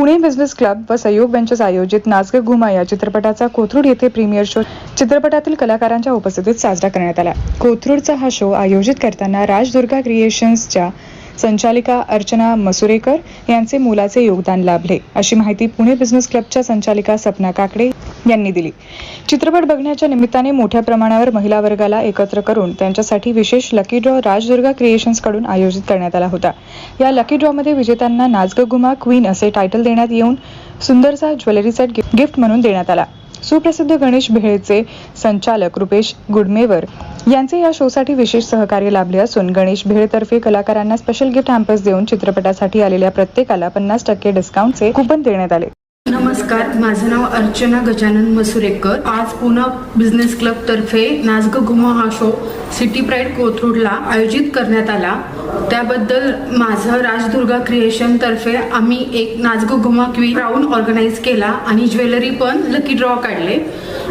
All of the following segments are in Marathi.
पुणे बिझनेस क्लब व सहयोग बेंचेस आयोजित नाचग घुमा या चित्रपटाचा कोथरूड येथे प्रीमियर शो चित्रपटातील कलाकारांच्या उपस्थितीत साजरा करण्यात आला. कोथरूडचा हा शो आयोजित करताना राजदुर्गा क्रिएशन्सच्या संचालिका अर्चना मसुरेकर यांचे मोलाचे योगदान लाभले. अशी माहिती पुणे बिझनेस क्लबच्या संचालिका सपना काकडे यांनी दिली. चित्रपट बघण्याच्या निमित्ताने मोठ्या प्रमाणावर महिला वर्गाला एकत्र करून त्यांच्यासाठी विशेष लकी ड्रॉ राजदुर्गा क्रिएशन्सकडून आयोजित करण्यात आला होता. या लकी ड्रॉ मध्ये विजेत्यांना नाचग गुमा क्वीन असे टायटल देण्यात येऊन सुंदरसा ज्वेलरी सेट गिफ्ट म्हणून देण्यात आला. सुप्रसिद्ध गणेश भेळचे संचालक रुपेश गुडमेवर यांचे या शोसाठी विशेष सहकार्य लाभले असून गणेश भेळतर्फे कलाकारांना स्पेशल गिफ्ट हॅम्पर्स देऊन चित्रपटासाठी आलेल्या प्रत्येकाला पन्नास टक्के डिस्काउंटचे कुपन देण्यात आले. नमस्कार माझं नाव अर्चना गजानन मसुरेकर. आज पुणे बिझनेस क्लब तर्फे नाजग घुमा हा शो सिटी प्राईड कोथरूडला आयोजित करण्यात आला. त्याबद्दल माझं राजदुर्गा क्रिएशन तर्फे आम्ही एक नाजग घुमा क्वीन राऊंड ऑर्गनाईज केला आणि ज्वेलरी पण लकी ड्रॉ काढले.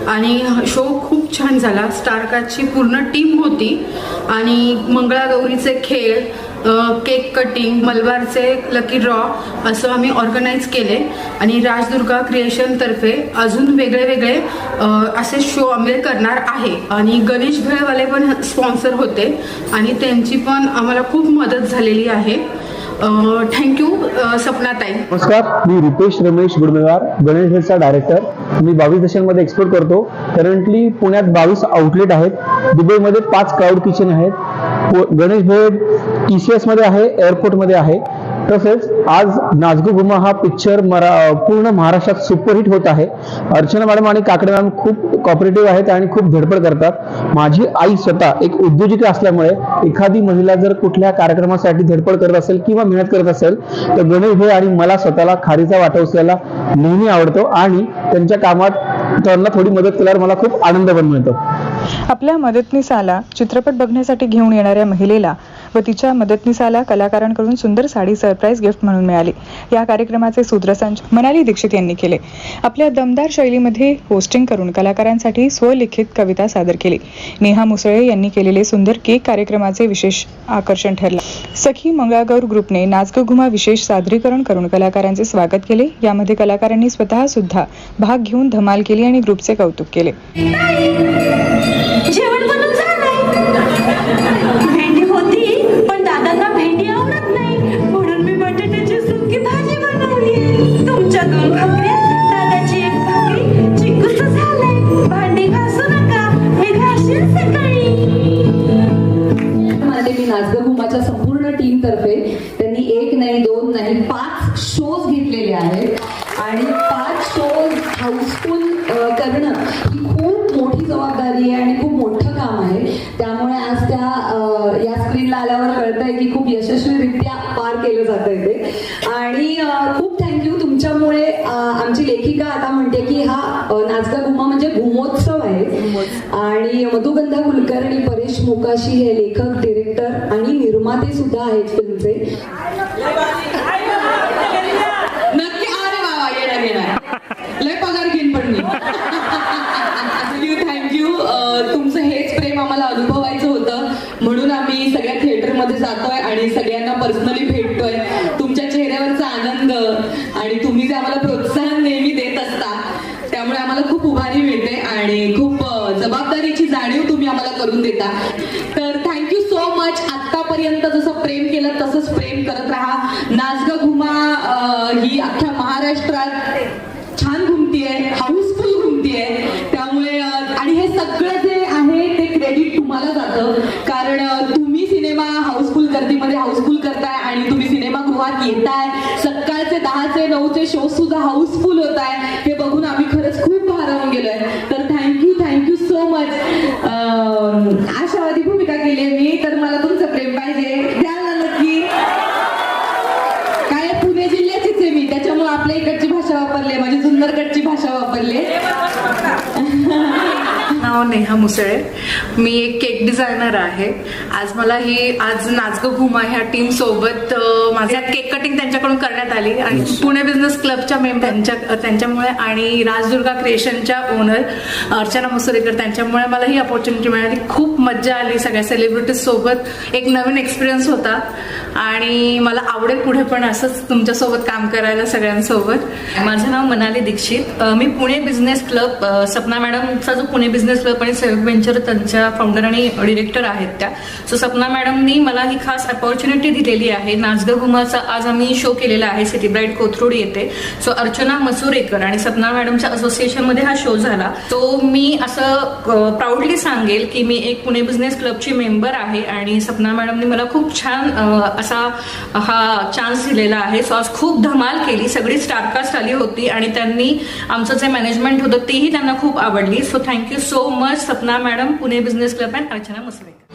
आणि शो खूप छान झाला. स्टारकाची पूर्ण टीम होती. आणि मंगळागौरीचे खेळ केक कटिंग मलबारचे लकी ड्रॉ असं आम्ही ऑर्गनाईज केले. आणि राजदुर्गा क्रिएशनतर्फे अजून वेगळे वेगळे असे शो आम्ही करणार आहे. आणि गणेश भेळवाले पण स्पॉन्सर होते. आणि त्यांची पण आम्हाला खूप मदत झालेली आहे. थँक्यू सपनाताई. नमस्कार मी रुपेश रमेश गुडमेवार गणेश डायरेक्टर मी बावीस देशांमध्ये एक्सपोर्ट करतो. करंटली पुण्यात बावीस आउटलेट आहेत. दुबईमध्ये पाच क्राऊड किचन आहेत. गणेश भेड टीसीएसमध्ये आहे एअरपोर्टमध्ये आहे. तसेच आज नाजगू गुमा हा पिक्चर मरा पूर्ण महाराष्ट्रात सुपरहिट होत आहे. अर्चना मॅडम आणि काकडे मॅडम खूप कॉपरेटिव्ह आहेत आणि खूप धडपड करतात. माझी आई स्वतः एक उद्योजिका असल्यामुळे एखादी महिला जर कुठल्या कार्यक्रमासाठी धडपड करत असेल किंवा मेहनत करत असेल तर गणेश भाई आणि मला स्वतःला खारीचा वाटा उचलायला नेहमी आवडतो आणि त्यांच्या कामात त्यांना थोडी मदत केल्यावर मला खूप आनंद पण मिळतो. आपल्या मदतनीसाला चित्रपट बघण्यासाठी घेऊन येणाऱ्या महिलेला व तिच्या मदतनीसाला कलाकारांकडून सुंदर साडी सरप्राईज गिफ्ट म्हणून मिळाली. या कार्यक्रमाचे सूत्रसंच मनाली दीक्षित यांनी केले. आपल्या दमदार शैलीमध्ये होस्टिंग करून कलाकारांसाठी स्वलिखित कविता सादर केली. नेहा मुसळे यांनी केलेले सुंदर केक कार्यक्रमाचे विशेष आकर्षण ठरले. सखी मंगळागौर ग्रुपने नाचग घुमा विशेष सादरीकरण करून कलाकारांचे स्वागत केले. यामध्ये कलाकारांनी स्वतः सुद्धा भाग घेऊन धमाल केली आणि ग्रुपचे कौतुक केले. आणि पाच शोज हाऊसफुल करणं ही खूप मोठी जबाबदारी आहे आणि खूप मोठं काम आहे. त्यामुळे आज त्या या स्क्रीनला आल्यावर कळतंय की खूप यशस्वीरित्या पार केलं जातंय ते. आणि खूप थँक्यू तुमच्यामुळे आमची लेखिका आता म्हणते की हा अ, नाचगा घुमा म्हणजे घुमोत्सव आहे. आणि मधुगंधा कुलकर्णी परेश मोकाशी हे लेखक डिरेक्टर आणि निर्माते सुद्धा आहेत फिल्मचे नक्की अरे बाबा येणार येणार लय पगार घेईन पण मी थँक्यू थँक्यू तुमचं हेच प्रेम आम्हाला अनुभवायचं होतं म्हणून आम्ही सगळ्या थिएटरमध्ये आणि सगळ्यांना पर्सनली भेटतोय. तुमच्या चेहऱ्यावरचा आनंद आणि तुम्ही जे आम्हाला प्रोत्साहन नेहमी देत असता त्यामुळे आम्हाला खूप उभारी मिळते आणि खूप जबाबदारीची जाणीव तुम्ही आम्हाला करून देता. तर थँक्यू सो मच आतापर्यंत जसं प्रेम केलं तसंच प्रेम करत राहा. नाचग घुमा ही अख्ख्या महाराष्ट्रात छान घुमतीये हाऊसफुल घुमतीये त्यामुळे आणि हे सगळं जे आहे ते क्रेडिट तुम्हाला जातं. कारण अ, तुम्ही सिनेमा हाऊसफुल गर्दीमध्ये हाऊसफुल करताय आणि तुम्ही सिनेमागृहात येताय. सकाळचे दहाचे नऊचे शो सुद्धा हाऊसफुल होत आहे हे बघून आम्ही खरंच खूप भारावून गेलोय. तर थँक्यू थँक्यू सो मच आशावादी भूमिका केली आहे मी. तर मला तुमचं प्रेम पाहिजे. द्याल ना नक्की. काय पुणे जिल्ह्याचीच आहे मी. त्याच्यामुळे आपल्या इकडची भाषा वापरली आहे, माझी जुन्नरकडची भाषा वापरली आहे. नाव नेहा मुसळे. मी एक केक डिझायनर आहे. आज मला ही आज नाचगं घुमा ह्या टीम सोबत माझ्या केक कटिंग त्यांच्याकडून करण्यात आली. आणि पुणे बिझनेस क्लबच्या मेंबर त्यांच्या त्यांच्यामुळे आणि राजदुर्गा क्रिएशनच्या ओनर अर्चना मसुरेकर त्यांच्यामुळे मला ही अपॉर्च्युनिटी मिळाली. खूप मज्जा आली सगळ्या सेलिब्रिटीज सोबत. एक नवीन एक्सपिरियन्स होता. आणि मला आवडेल पुढे पण असंच तुमच्यासोबत काम करायला सगळ्यांसोबत. माझं नाव मनाली दीक्षित. मी पुणे बिझनेस क्लब सपना मॅडमचा जो पुणे बिझनेस क्लब आणि सेल्फ व्हेंचर त्यांच्या फाउंडर आणि डिरेक्टर आहेत त्या. सो सपना मॅडमनी मला ही खास अपॉर्च्युनिटी दिलेली आहे. नाचग घुमाचा आज आम्ही शो केलेला आहे. सिटी ब्राईट कोथरूड येथे. सो अर्चना मसुरेकर आणि सपना मॅडमच्या असोसिएशनमध्ये हा शो झाला. तो मी असं प्राऊडली सांगेल की मी एक पुणे बिझनेस क्लबची मेंबर आहे आणि सपना मॅडमनी मला खूप छान असा हा चान्स दिलेला आहे. सो आज खूप धमाल केली. सगळी स्टारकास्ट आली होती आणि त्यांनी आमचं जे मॅनेजमेंट होतं तेही त्यांना खूप आवडली. So thank you so much Sapna madam Pune business club and Archana Masvekar